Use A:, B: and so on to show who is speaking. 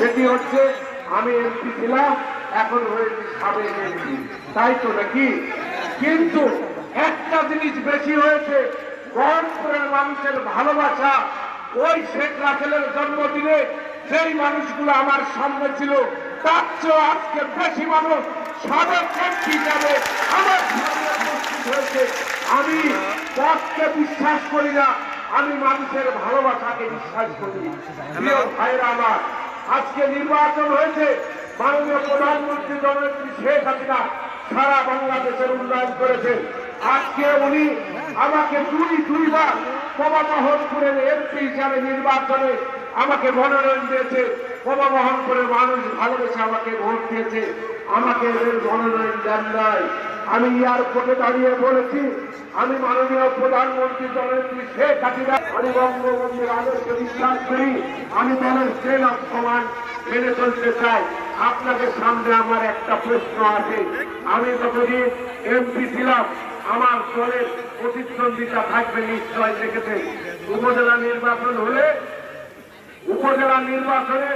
A: সেটি হচ্ছে, আমি এমপি ছিলাম, এখন হয়েছে সাবেক এমপি। তাই তো নাকি? কিন্তু একটা জিনিস বেশি হয়েছে গরমপুরের মানুষের ভালোবাসা। ওই শেখ রাসেলের জন্মদিনে সেই মানুষগুলো আমার সামনে ছিল, তার চেয়ে আজকে বেশি মানুষ সাবেক এমপি হিসাবে আমার হয়েছে। আমি পথকে বিশ্বাস করি না, আমি মানুষের ভালোবাসাকে বিশ্বাস করি ভাইরা আমার আজকে নির্বাচন হয়েছে, মাননীয় প্রধানমন্ত্রী জননেত্রী শেখ হাসিনা সারা বাংলাদেশের উন্নয়ন করেছে আজকে উনি আমাকে দুই, দুইবার প্রভামোহনপুরের এমপি হিসাবে নির্বাচনে আমাকে মনোনয়ন দিয়েছে। প্রভামোহনপুরের মানুষ ভালোবেসে আমাকে ভোট দিয়েছে। আমাকে এদের মনোনয়ন দেন নাই। আমি এয়ারপোর্টে দাঁড়িয়ে বলেছি, আমি মাননীয় প্রধানমন্ত্রী জননেত্রী শেখ হাসিনা, আমি বঙ্গবন্ধুর আদর্শে বিশ্বাস করি, আমি দলের অফ কমান্ড মেনে চলতে চাই। আপনাদের সামনে আমার একটা প্রশ্ন আছে। আমি যতদিন এমপি ছিলাম, আমার দলের প্রতিদ্বন্দ্বিতা থাকবে নিশ্চয় দেখেছে উপজেলা নির্বাচন হলে, উপজেলা নির্বাচনে